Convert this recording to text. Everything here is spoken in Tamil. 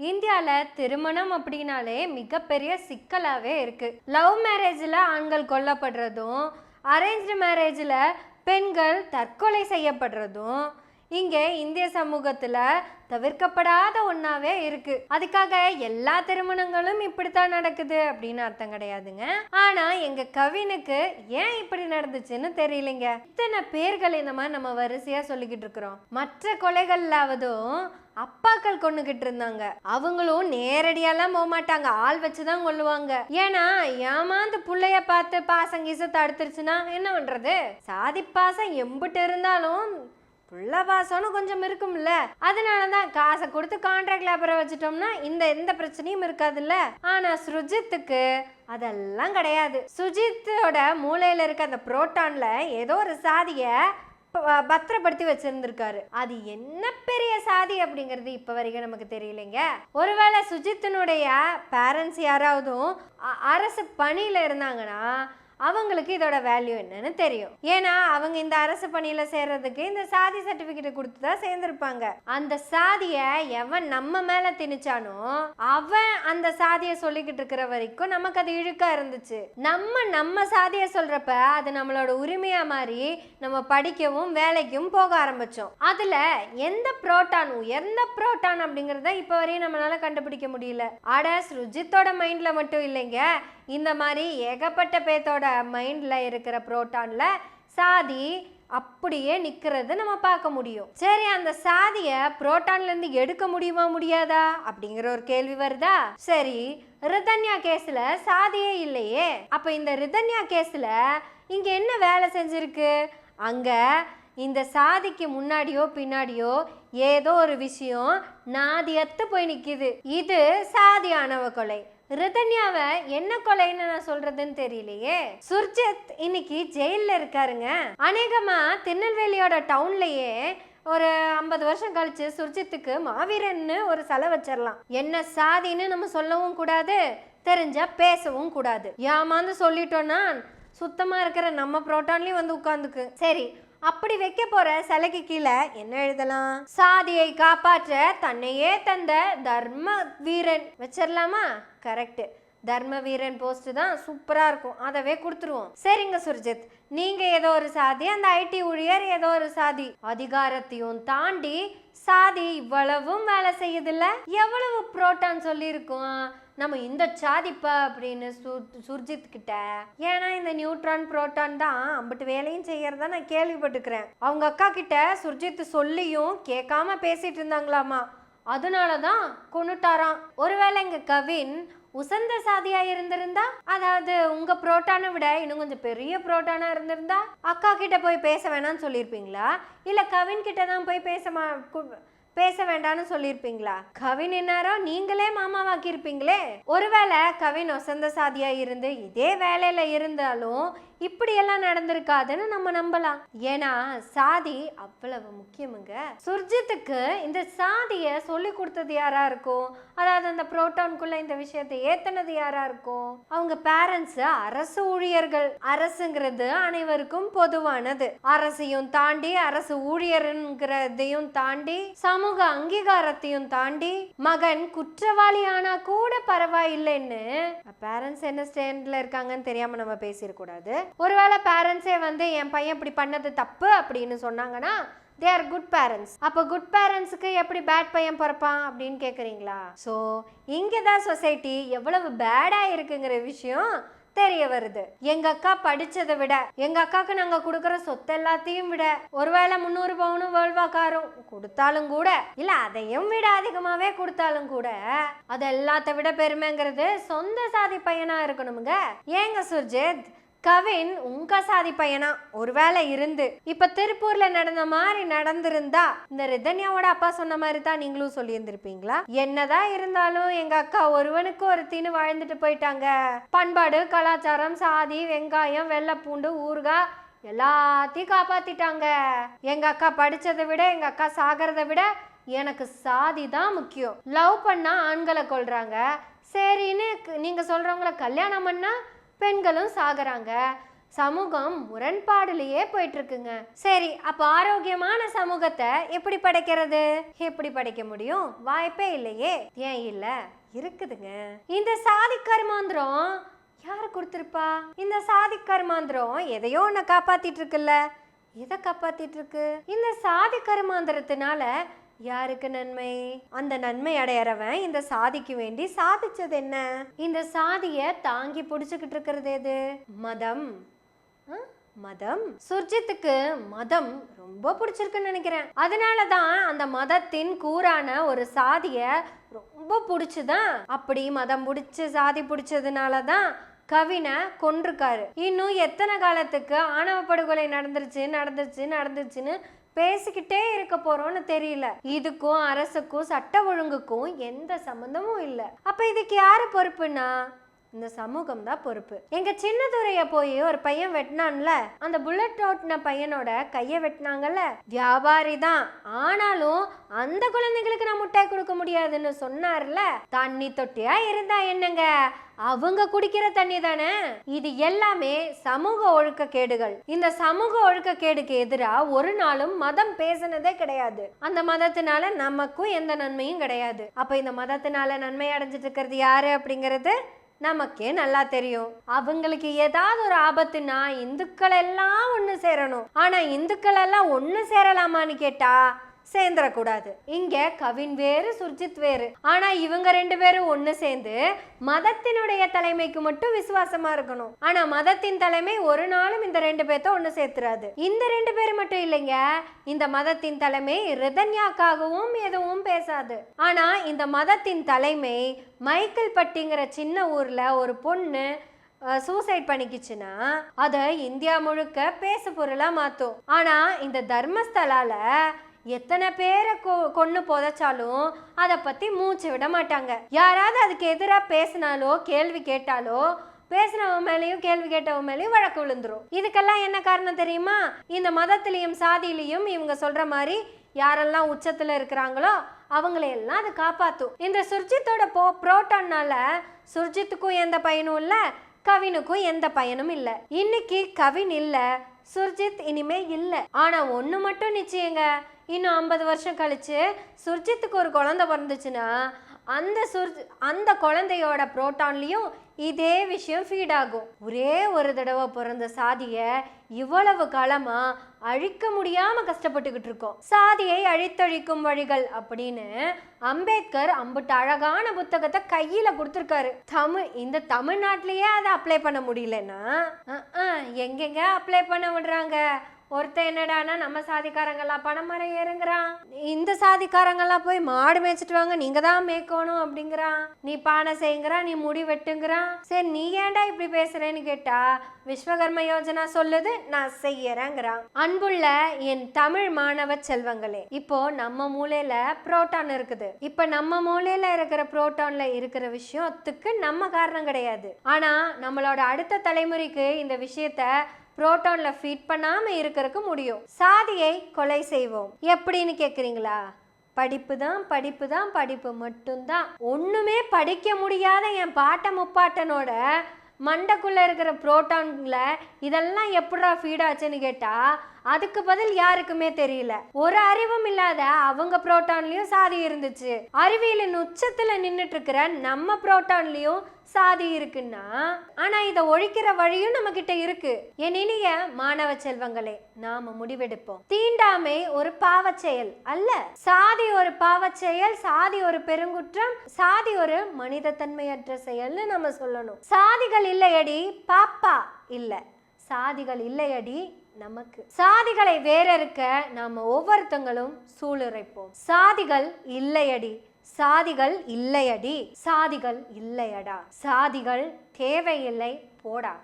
இந்தியாவில் திருமணம் அப்படின்னாலே மிகப்பெரிய சிக்கலாகவே இருக்குது லவ் மேரேஜில் ஆண்கள் கொல்லப்படுறதும் அரேஞ்ச்டு மேரேஜில் பெண்கள் தற்கொலை செய்யப்படுறதும் இங்கே இந்திய சமூகத்தில் தவிர்க்கப்படாத ஒன்றாவே இருக்கு. அதுக்காக எல்லா திருமணங்களும் இப்படித்தான் நடக்குது அப்படின்னு அர்த்தம் கிடையாதுங்க. ஆனால் எங்கள் கவினுக்கு ஏன் இப்படி நடந்துச்சுன்னு தெரியலைங்க. இத்தனை பேர்கள் இந்த மாதிரி நம்ம வரிசையாக சொல்லிக்கிட்டு இருக்கிறோம். மற்ற கொலைகள்லாவதும் அப்பாக்கள் கொண்டுகிட்டு இருந்தாங்க. அவங்களும் நேரடியெல்லாம் போக மாட்டாங்க ஆள் வச்சுதான் கொள்ளுவாங்க ஏன்னா ஏமாந்து பிள்ளைய பார்த்து பாசங்கீச தடுத்துருச்சுன்னா என்ன பண்றது? சாதி பாசம் எம்பிட்டு இருந்தாலும் புள்ள கொஞ்சம் இருக்கும்ல. அதனால தான் காசை கொடுத்து கான்ட்ராக்ட் லேபரை வச்சுட்டோம்னா இந்த எந்த பிரச்சனையும் இருக்காதுல்ல. ஆனா சுஜித்துக்கு அதெல்லாம் கிடையாது. சுஜித்தோட மூளையில இருக்க அந்த புரோட்டான்ல ஏதோ ஒரு சாதிய பத்திரப்படுத்தி வச்சிருந்திருக்காரு. அது என்ன பெரிய சாதி அப்படிங்கிறது இப்போ வரைக்கும் நமக்கு தெரியலைங்க. ஒருவேளை சுஜித்தினுடைய பேரண்ட்ஸ் யாராவதும் அரசு பணியில் இருந்தாங்கன்னா அவங்களுக்கு இதோட வேல்யூ என்னன்னு தெரியும். ஏன்னா அவங்க இந்த அரசு பணியில சேர்றதுக்கு இந்த சாதி சர்டிபிகேட் கொடுத்து தான் சேர்ந்திருப்பாங்க. அந்த சாதிய எவன் நம்ம மேல திணிச்சானோ அவன் அந்த சாதியை சொல்லிக்கிட்டு இருக்கிற வரைக்கும் நமக்கு அது இழுக்கா இருந்துச்சு. நம்ம நம்ம சாதியை சொல்றப்ப அது நம்மளோட உரிமையா மாறி நம்ம படிக்கவும் வேலைக்கும் போக ஆரம்பிச்சோம். அதுல எந்த புரோட்டான் உயர்ந்த புரோட்டான் அப்படிங்கறத இப்ப வரையும் நம்மளால கண்டுபிடிக்க முடியல. அட சுஜித்தோட மைண்ட்ல மட்டும் இல்லைங்க. இந்த மாதிரி ஏகப்பட்ட பேத்தோட மைண்டில் இருக்கிற புரோட்டானில் சாதி அப்படியே நிக்கிறது நம்ம பார்க்க முடியும். சரி அந்த சாதியை புரோட்டான்லேருந்து எடுக்க முடியுமா முடியாதா? அப்படிங்கிற ஒரு கேள்வி வருதா? சரி ரிதன்யா கேஸில் சாதியே இல்லையே. அப்போ இந்த ரிதன்யா கேஸில் இங்கே என்ன வேலை செஞ்சிருக்கு? அங்கே இந்த சாதிக்கு முன்னாடியோ பின்னாடியோ ஏதோ ஒரு விஷயம் நாதியத்து போய் நிற்கிது இது சாதியானவ கொலை. ரிதன்யாவை என்ன கொலைன்னு நான் சொல்றதுன்னு தெரியலையே. சுர்ஜித் இன்னைக்கு ஜெயிலில் இருக்காருங்க. அநேகமா திருநெல்வேலியோட டவுன்லயே ஒரு ஐம்பது வருஷம் கழிச்சு சுர்ஜித்துக்கு மாவீரன்னு ஒரு செலை வச்சிடலாம். என்ன சாதின்னு நம்ம சொல்லவும் கூடாது தெரிஞ்சா பேசவும் கூடாது. ஏமாந்து சொல்லிட்டோம்னா சுத்தமா இருக்கிற நம்ம புரோட்டான்லயும் வந்து உட்காந்துக்கு. சரி அப்படி வைக்க போற சிலைக்கு கீழே என்ன எழுதலாம்? சாதியை காப்பாற்ற தன்னையே தந்த தர்ம வீரன். வச்சிடலாமா கரெக்ட் தர்ம வீரன் போஸ்ட் தான் சூப்பரா இருக்கும். அதவே கொடுத்துருவோம். சரிங்க சுர்ஜித். நீங்க ஏதோ ஒரு சாதி அந்த ஐடி ஊழியர் ஏதோ ஒரு சாதி. அதிகாரத்தையும் தாண்டி சாதி இவ்வளவும் வேலை செய்யுதுல்ல? எவ்வளவு புரோட்டான் சொல்லியிருக்கோம். நம்ம இந்த சாதிப்பா அப்படின்னு சு- சுர்ஜித் கிட்ட. ஏன்னா இந்த நியூட்ரான் புரோட்டான் தான் அம்பட்டு வேலையும் செய்யறதா நான் கேள்விப்பட்டுக்கிறேன். அவங்க அக்கா கிட்ட சுர்ஜித் சொல்லியும் கேட்காம பேசிட்டு இருந்தாங்களாமா. அதனால தான் கொண்டுட்டாராம். ஒருவேளை இங்க கவின் உசந்த சாதியா இருந்திருந்தா அதாவது உங்க புரோட்டானை விட இன்னும் கொஞ்சம் பெரிய புரோட்டானா இருந்திருந்தா அக்கா கிட்ட போய் பேச வேணாம்னு சொல்லியிருப்பீங்களா? இல்ல கவின் கிட்ட தான் போய் பேச மா- பேச வேண்டாம்னு சொல்லியிருப்பீங்களா? கவின் என்னாரோ நீங்களே மாமாவாக்கியிருப்பீங்களே? ஒருவேளை கவின் ஒசந்த சாதியா இருந்து இதே வேலையில இருந்தாலும் இப்படியெல்லாம் நடந்திருக்காதுன்னு நம்ம நம்பலாம். ஏன்னா சாதி அவ்வளவு முக்கியமுங்க. சுர்ஜித்துக்கு இந்த சாதியை சொல்லி கொடுத்தது யாரா இருக்கும்? அதாவது அந்த புரோட்டான்குள்ள இந்த விஷயத்தை ஏத்தனது யாரா இருக்கும்? அவங்க பேரண்ட்ஸ் அரசு ஊழியர்கள். அரசுங்கிறது அனைவருக்கும் பொதுவானது. அரசையும் தாண்டி அரசு ஊழியருங்கிறதையும் தாண்டி சமூக அங்கீகாரத்தையும் தாண்டி மகன் குற்றவாளி ஆனா கூட பரவாயில்லைன்னு. பேரண்ட்ஸ் என்ன ஸ்டாண்ட்ல இருக்காங்கன்னு தெரியாம நம்ம பேசிடக்கூடாது. ஒருவேளை பேரண்ட்ஸே வந்து என் பையன் இப்படி பண்ணது தப்பு அப்படின்னு சொன்னாங்கன்னா தே ஆர் குட் பேரண்ட்ஸ் அப்போ குட் பேரண்ட்ஸுக்கு எப்படி பேட் பையன் பிறப்பான் அப்படின்னு கேட்குறீங்களா ஸோ இங்கே தான் சொசைட்டி எவ்வளவு பேடாக இருக்குங்கிற விஷயம் தெரிய வருது. எங்க அக்கா படிச்சதை விட எங்க அக்காக்கு நாங்க கொடுக்குற சொத்து எல்லாத்தையும் விட ஒருவேளை முந்நூறு பவுனும் வேர்ல்வா காரும் கொடுத்தாலும் கூட இல்ல அதையும் விட அதிகமாவே கொடுத்தாலும் கூட அது எல்லாத்த விட பெருமைங்கிறது சொந்த சாதி பையனா இருக்கணுமுங்க. ஏங்க சுர்ஜித்? கவின் உங்க சாதி பையனா? ஒருவேளை இருந்து. இப்ப திருப்பூர்ல நடந்த மாதிரி நடந்திருந்தா இந்த ரிதன்யாவோட அப்பா சொன்ன மாதிரி தான் நீங்களும் சொல்லியிருந்திருப்பீங்களா? என்னதான் இருந்தாலும் எங்க அக்கா ஒருவனுக்கு ஒருத்தின்னு வாழ்ந்துட்டு போயிட்டாங்க. பண்பாடு கலாச்சாரம் சாதி வெங்காயம் வெள்ளைப்பூண்டு ஊறுகாய் எல்லாத்தையும் காப்பாத்திட்டாங்க. எங்க அக்கா படிச்சதை விட எங்க அக்கா சாகிறத விட எனக்கு சாதி தான் முக்கியம். லவ் பண்ணா ஆண்களை கொள்றாங்க சரின்னு நீங்க சொல்றவங்கள கல்யாணம் பண்ணா பெண்களும் சாகுறாங்க. சமூகம் முரண்பாடுலயே போயிட்டு இருக்குங்க சரி அப்ப ஆரோக்கியமான சமூகத்தை எப்படி படைக்கிறது? எப்படி படைக்க முடியும்? வாய்ப்பே இல்லையே. ஏன் இல்ல? இருக்குதுங்க. இந்த சாதி கர்மாந்திரம் யாரு கொடுத்துருப்பா? இந்த சாதி கர்மாந்திரம் எதையோ ஒன்ன காப்பாத்திட்டு இருக்குல்ல எதை காப்பாத்திட்டு இருக்கு இந்த சாதி கர்மாந்திரத்தினால யாருக்கு நன்மை? அந்த நன்மை அடையறவன் இந்த சாதிக்கு வேண்டி சாதிச்சது என்ன? இந்த சாதிய தாங்கி பிடிச்சுக்கிட்டு இருக்கிறது எது? மதம். மதம். சுர்ஜித்துக்கு மதம் ரொம்ப பிடிச்சிருக்குன்னு நினைக்கிறேன். அதனால தான் அந்த மதத்தின் கூறான ஒரு சாதிய ரொம்ப பிடிச்சுதான் அப்படி மதம் பிடிச்சு சாதி பிடிச்சதுனால தான் கவினை கொன்றிருக்காரு இன்னும் எத்தனை காலத்துக்கு ஆணவ படுகொலை நடந்துருச்சு நடந்துருச்சு நடந்துருச்சுன்னு பேசிக்கிட்டே இருக்க போறோம்னு தெரியல. இதுக்கும் அரசுக்கும் சட்ட ஒழுங்குக்கும் எந்த சம்மந்தமும் இல்லை. அப்ப இதுக்கு யாரு பொறுப்புனா இந்த சமூகம் தான் பொறுப்பு. எங்க சின்னதுரைய போய் ஒரு பையன் வெட்டினான்ல அந்த புல்லட் ஓட்டின பையனோட கைய வெட்டினாங்கல்ல? வியாபாரி தான். ஆனாலும் அந்த குழந்தைங்களுக்கு நான் முட்டாய் கொடுக்க முடியாதுன்னு சொன்னார்ல? தண்ணி தொட்டியா இருந்தா என்னங்க? அவங்க குடிக்கிற தண்ணி தானே? இது எல்லாமே சமூக ஒழுக்க கேடுகள். இந்த சமூக ஒழுக்க கேடுக்கு எதிரா ஒரு நாளும் மதம் பேசினதே கிடையாது. அந்த மதத்தினால நமக்கும் எந்த நன்மையும் கிடையாது. அப்ப இந்த மதத்தினால நன்மை அடைஞ்சிட்டு இருக்கிறது யாரு அப்படிங்கிறது? நமக்கே நல்லா தெரியும். அவங்களுக்கு ஏதாவது ஒரு ஆபத்துனா இந்துக்கள் எல்லாம் ஒன்று சேரணும். ஆனால் இந்துக்கள் எல்லாம் ஒன்று சேரலாமான்னு கேட்டா சேர்ந்துடக்கூடாது. இங்க கவின் வேறு சுர்ஜித் வேறு. ஆனா இவங்க ரெண்டு பேரும் ஒன்று சேர்ந்து மதத்தினுடைய தலைமைக்கு மட்டும் விசுவாசமா இருக்கணும். ஆனா மதத்தின் தலைமை ஒரு நாளும் இந்த ரெண்டு பேர்த்த ஒன்று சேர்த்துறாது. இந்த ரெண்டு பேர் மட்டும் இல்லைங்க. இந்த மதத்தின் தலைமை ரிதன்யாக்காகவும் எதுவும் பேசாது. ஆனா இந்த மதத்தின் தலைமை மைக்கேல் பட்டிங்கிற சின்ன ஊர்ல ஒரு பொண்ணு சூசைட் பண்ணிக்கிச்சுன்னா அதை இந்தியா முழுக்க பேசு பொருளா மாத்தும். ஆனா இந்த தர்மஸ்தலால எத்தனை பேரை கொ கொன்று புதைச்சாலும் அதை பற்றி மூச்சு விட மாட்டாங்க. யாராவது அதுக்கு எதிராக பேசினாலோ கேள்வி கேட்டாலோ பேசுனவன் மேலேயும் கேள்வி கேட்டவன் மேலேயும் வழக்கு விழுந்துரும். இதுக்கெல்லாம் என்ன காரணம் தெரியுமா? இந்த மதத்திலையும் சாதியிலையும் இவங்க சொல்கிற மாதிரி யாரெல்லாம் உச்சத்தில் இருக்கிறாங்களோ அவங்களையெல்லாம் அது காப்பாற்றும் இந்த சுர்ஜித்தோட போ புரோட்டான்னால சுர்ஜித்துக்கும் எந்த பயனும் இல்லை கவினுக்கும் எந்த பயனும் இல்லை. இன்னைக்கு கவின் இல்லை சுர்ஜித் இனிமே இல்லை. ஆனால் ஒன்று மட்டும் நிச்சயங்க இன்னும் ஐம்பது வருஷம் கழிச்சு சுர்ஜித்துக்கு ஒரு குழந்தை பிறந்துச்சுன்னா அந்த சுர் அந்த குழந்தையோட புரோட்டான்லேயும் இதே விஷயம் ஃபீட் ஆகும். ஒரே ஒரு தடவை பிறந்த சாதியை இவ்வளவு காலமா அழிக்க முடியாம கஷ்டப்பட்டுக்கிட்டு இருக்கோம். சாதியை அழித்தழிக்கும் வழிகள் அப்படின்னு அம்பேத்கர் அம்புட்டு அழகான புத்தகத்தை கையில கொடுத்துருக்காரு. தமிழ் இந்த தமிழ்நாட்டிலேயே அதை அப்ளை பண்ண முடியலன்னா எங்கெங்க அப்ளை பண்ண விடுறாங்க? ஒருத்தன் என்னடானா நம்ம சாதிக்காரங்கெல்லாம் பணமரம் ஏறுங்கிறான். இந்த சாதிக்காரங்கெல்லாம் போய் மாடு மேய்ச்சிட்டு வாங்க நீங்க தான் மேய்க்கணும் அப்படிங்கிறான். நீ பானை செய்யுங்கிறான் நீ முடி வெட்டுங்கிறான். சரி நீ ஏன்டா இப்படி பேசுறேன்னு கேட்டா விஸ்வகர்ம யோஜனா சொல்லுது நான் செய்யறேங்கிறான். அன்புள்ள என் தமிழ் மாணவ செல்வங்களே இப்போ நம்ம மூலையில புரோட்டான் இருக்குது. இப்ப நம்ம மூலையில இருக்கிற புரோட்டான்ல இருக்கிற விஷயத்துக்கு நம்ம காரணம் கிடையாது. ஆனா நம்மளோட அடுத்த தலைமுறைக்கு இந்த விஷயத்த புரோட்டான்ல ஃபீட் பண்ணாம இருக்கிறதுக்கு முடியும். சாதியை கொலை செய்வோம். எப்படின்னு கேக்குறீங்களா? படிப்பு தான் படிப்பு தான் படிப்பு மட்டும்தான் ஒண்ணுமே படிக்க முடியாத என் பாட்ட முப்பாட்டனோட மண்டைக்குள்ள இருக்கிற புரோட்டான்ல இதெல்லாம் எப்படா ஃபீட் ஆச்சுன்னு கேட்டா அதுக்கு பதில் யாருக்குமே தெரியல. ஒரு அறிவும் இல்லாத அவங்க புரோட்டான்லயும் சாதி இருந்துச்சு. அறிவியலின் உச்சத்துல நின்றுட்டு இருக்கிற நம்ம புரோட்டான்லயும் சாதி இருக்குன்னா ஆனா இதை ஒழிக்கிற வழியும் நம்ம கிட்ட இருக்கு. என் இனிய மாணவ செல்வங்களே நாம முடிவெடுப்போம். தீண்டாமை ஒரு பாவச்செயல் அல்ல. சாதி ஒரு பாவச்செயல் சாதி ஒரு பெருங்குற்றம் சாதி ஒரு மனிதத்தன்மையற்ற செயல்னு நம்ம சொல்லணும். சாதிகள் இல்லையடி பாப்பா இல்ல. சாதிகள் இல்லையடி நமக்கு. சாதிகளை வேறறுக்க நாம ஒவ்வொருத்தங்களும் சூளுரைப்போம். சாதிகள் இல்லையடி. சாதிகள் இல்லையடி. சாதிகள் இல்லையடா. சாதிகள் தேவையில்லை. போடா.